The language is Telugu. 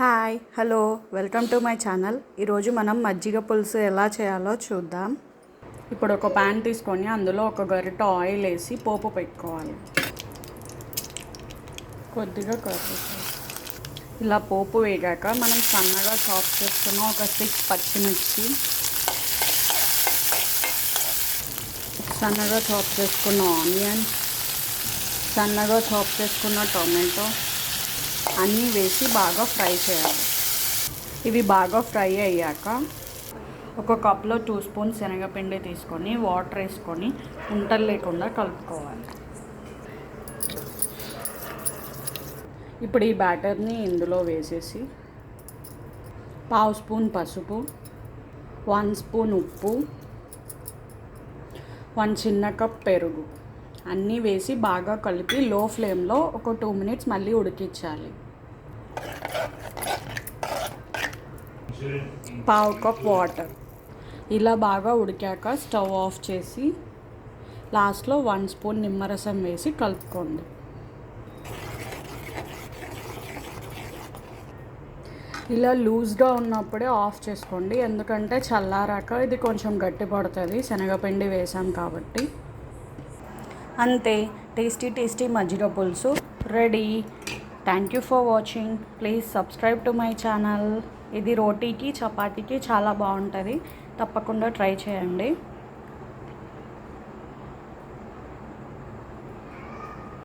Hi hello welcome to my channel. ఈరోజు మనం మజ్జిగ పులుసు ఎలా చేయాలో చూద్దాం. ఇప్పుడు ఒక ప్యాన్ తీసుకొని అందులో ఒక గరిట ఆయిల్ వేసి పోపు పెట్టుకోవాలి. కొద్దిగా కర్రీ ఇలా పోపు వేగాక మనం సన్నగా చాప్ చేసుకున్న ఒక సిక్స్ పచ్చిమిర్చి సన్నగా చాప్ చేసుకున్న ఆనియన్ సన్నగా చాప్ చేసుకున్న టొమాటో అన్నీ వేసి బాగా ఫ్రై చేయాలి. ఇవి బాగా ఫ్రై అయ్యాక ఒక కప్లో టూ స్పూన్స్ శనగపిండి తీసుకొని వాటర్ వేసుకొని ఉంటలు లేకుండా కలుపుకోవాలి. ఇప్పుడు ఈ బ్యాటర్ని ఇందులో వేసేసి పావు స్పూన్ పసుపు వన్ స్పూన్ ఉప్పు వన్ చిన్న కప్ పెరుగు. అన్నీ వేసి బాగా కలిపి లో ఫ్లేమ్లో ఒక టూ మినిట్స్ మళ్ళీ ఉడికించాలి. పావు కప్ వాటర్. ఇలా బాగా ఉడికాక స్టవ్ ఆఫ్ చేసి లాస్ట్లో వన్ స్పూన్ నిమ్మరసం వేసి కలుపుకోండి. ఇలా లూజ్గా ఉన్నప్పుడే ఆఫ్ చేసుకోండి. ఎందుకంటే చల్లారాక ఇది కొంచెం గట్టి పడుతుంది. శనగపిండి వేసాం కాబట్టి. అంతే. టేస్టీ టేస్టీ మజ్జిగ పులుసు ready. Thank you for watching please subscribe to my channel ఇది రోటీకి చపాతీకి చాలా బాగుంటుంది. తప్పకుండా ట్రై చేయండి.